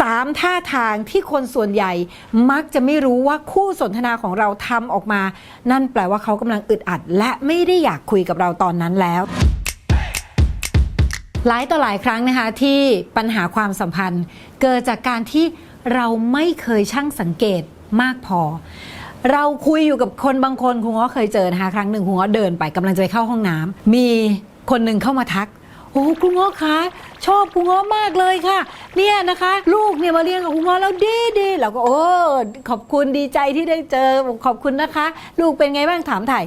สามท่าทางที่คนส่วนใหญ่มักจะไม่รู้ว่าคู่สนทนาของเราทำออกมา นั่นแปลว่าเขากำลังอึดอัด และไม่ได้อยากคุยกับเราตอนนั้นแล้วหลายต่อหลายครั้งนะคะที่ปัญหาความสัมพันธ์ เกิดจากการที่เราไม่เคยช่างสังเกตมากพอ เราคุยอยู่กับคนบางคนคุณง้อเคยเจอนะคะครั้งหนึ่งคุณง้อเดินไปกำลังจะไปเข้าห้องน้ำมีคนหนึ่งเข้ามาทัก โอ้คุณง้อคะชอบคุณง้อมากเลยค่ะ เนี่ยนะคะ ลูกเนี่ยมาเรียนกับคุณง้อแล้วดีดีเราก็โอ้ขอบคุณดีใจที่ได้เจอขอบคุณนะคะ ลูกเป็นไงบ้างถามถ่าย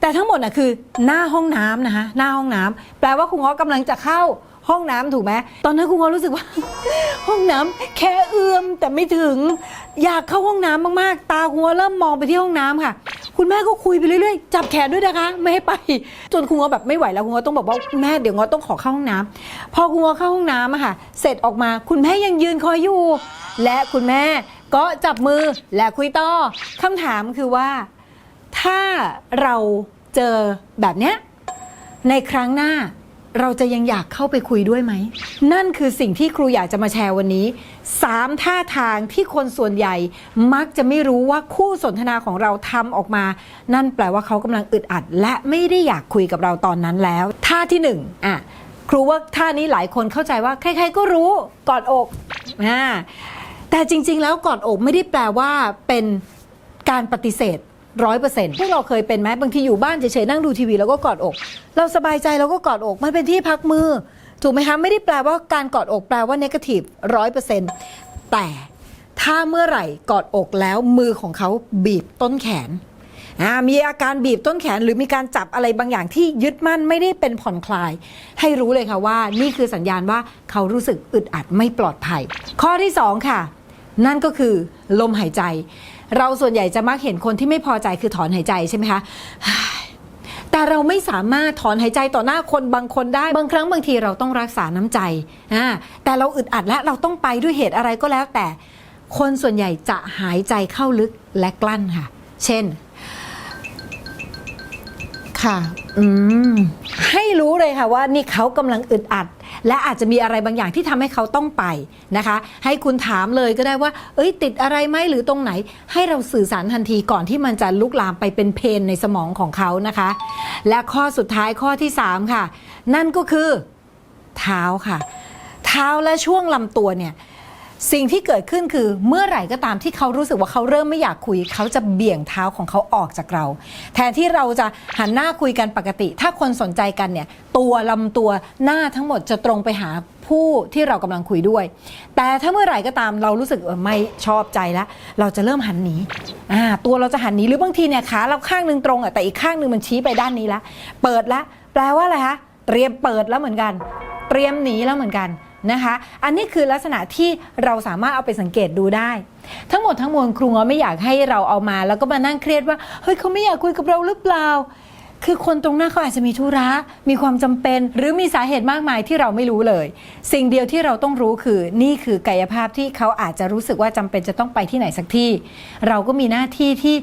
แต่ทั้งหมดน่ะคือหน้าห้องน้ำนะคะหน้าห้องน้ำแปลว่าคุณง้อกำลังจะเข้าห้องน้ำถูกไหมตอนนั้นคุณง้อรู้สึกว่า ห้องน้ำแค่เอื้อมแต่ไม่ถึง อยากเข้าห้องน้ำมากๆ ตาคุณง้อเริ่มมองไปที่ห้องน้ำค่ะ คุณแม่ก็คุยไปเรื่อยๆ จับแขนด้วยนะคะ ไม่ให้ไป จนคุณงอแบบไม่ไหวแล้วคุณงอต้องบอกว่าแม่เดี๋ยวงอต้องขอเข้าห้องน้ำพอคุณงอเข้าห้องน้ำอะค่ะ เสร็จออกมาคุณแม่ยังยืนคอยอยู่ และคุณแม่ก็จับมือและคุยต่อคำถามคือว่า ถ้าเราเจอแบบเนี้ยในครั้งหน้า เราจะยังอยากเข้าไปคุยด้วยไหม นั่นคือสิ่งที่ครูอยากจะมาแชร์วันนี้สามท่าทางที่คนส่วนใหญ่ มักจะไม่รู้ว่าคู่สนทนาของเราทำออกมา นั่นแปลว่าเขากำลังอึดอัด และไม่ได้อยากคุยกับเราตอนนั้นแล้ว ท่าที่หนึ่งอะครูว่าท่านี้หลายคนเข้าใจว่าใครๆก็รู้กอดอกอ่าแต่จริง ๆ แล้วกอดอกไม่ได้แปลว่าเป็นการปฏิเสธ ร้อยเปอร์เซ็นต์พวกเราเคยเป็นไหมบางทีอยู่บ้านเฉยๆนั่งดูทีวีแล้วก็กอดอก เราสบายใจเราก็กอดอกมันเป็นที่พักมือ ถูกไหมคะไม่ได้แปลว่าการกอดอกแปลว่าเนกาทีฟร้อยเปอร์เซ็นต์แต่ถ้าเมื่อไหร่กอดอกแล้วมือของเขาบีบต้นแขนมีอาการบีบต้นแขนหรือมีการจับอะไรบางอย่างที่ยึดมั่นไม่ได้เป็นผ่อนคลาย ให้รู้เลยค่ะว่า นี่คือสัญญาณว่าเขารู้สึกอึดอัดไม่ปลอดภัย ข้อที่สองค่ะ นั่นก็คือลมหายใจ เราส่วนใหญ่จะมักเห็นคนที่ไม่พอใจคือถอนหายใจใช่ไหมคะแต่เราไม่สามารถถอนหายใจต่อหน้าคนบางคนได้บางครั้งบางทีเราต้องรักษาน้ำใจอ่าแต่เราอึดอัดและเราต้องไปด้วยเหตุอะไรก็แล้วแต่ คนส่วนใหญ่จะหายใจเข้าลึกและกลั้นค่ะ เช่น ค่ะ อืมให้ ค่ะว่านี่เขากำลังอึดอัด และอาจจะมีอะไรบางอย่างที่ทำให้เขาต้องไปนะคะ ให้คุณถามเลยก็ได้ว่า เอ้ย ติดอะไรไหมหรือตรงไหน ให้เราสื่อสารทันทีก่อนที่มันจะลุกลามไปเป็นเพนในสมองของเขานะคะ และข้อสุดท้ายข้อที่ 3 ค่ะ นั่นก็คือเท้าค่ะ เท้าและช่วงลำตัวเนี่ย สิ่งที่เกิดขึ้นคือเมื่อไหร่ก็ตามที่เขารู้สึกว่าเขาเริ่มไม่อยากคุย เขาจะเบี่ยงเท้าของเขาออกจากเรา แทนที่เราจะหันหน้าคุยกันปกติ ถ้าคนสนใจกันเนี่ยตัวลำตัวหน้าทั้งหมดจะตรงไปหาผู้ที่เรากำลังคุยด้วย แต่ถ้าเมื่อไหร่ก็ตามเรารู้สึกออไม่ชอบใจแล้ว เราจะเริ่มหันหนีตัวเราจะหันหนีหรือบางทีเนี่ยขาเราข้างหนึ่งตรงอะแต่อีกข้างหนึ่งมันชี้ไปด้านนี้ละเปิดละแปลว่าอะไรคะเตรียมเปิดแล้วเหมือนกัน เตรียมหนีแล้วเหมือนกัน นะคะ อันนี้คือลักษณะที่เราสามารถเอาไปสังเกตดูได้ ทั้งหมดทั้งมวลครูง้อไม่อยากให้เราเอามา แล้วก็มานั่งเครียดว่าเฮ้ยเขาไม่อยากคุยกับเราหรือเปล่า คือคนตรงหน้าเขาอาจจะมีธุระมีความจำเป็น หรือมีสาเหตุมากมายที่เราไม่รู้เลย สิ่งเดียวที่เราต้องรู้คือนี่คือกายภาพที่เขาอาจจะรู้สึกว่าจำเป็นจะต้องไปที่ไหนสักที่ เราก็มีหน้าที่ที่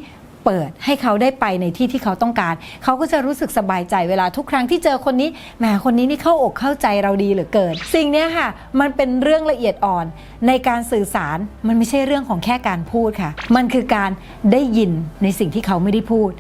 เปิดให้เขาได้ไปในที่ที่เขาต้องการ เขาก็จะรู้สึกสบายใจเวลาทุกครั้งที่เจอคนนี้แหมคนนี้นี่เข้าอกเข้าใจเราดีเหลือเกินสิ่งนี้ค่ะ มันเป็นเรื่องละเอียดอ่อน ในการสื่อสารมันไม่ใช่เรื่องของแค่การพูดค่ะ มันคือการได้ยินในสิ่งที่เขาไม่ได้พูด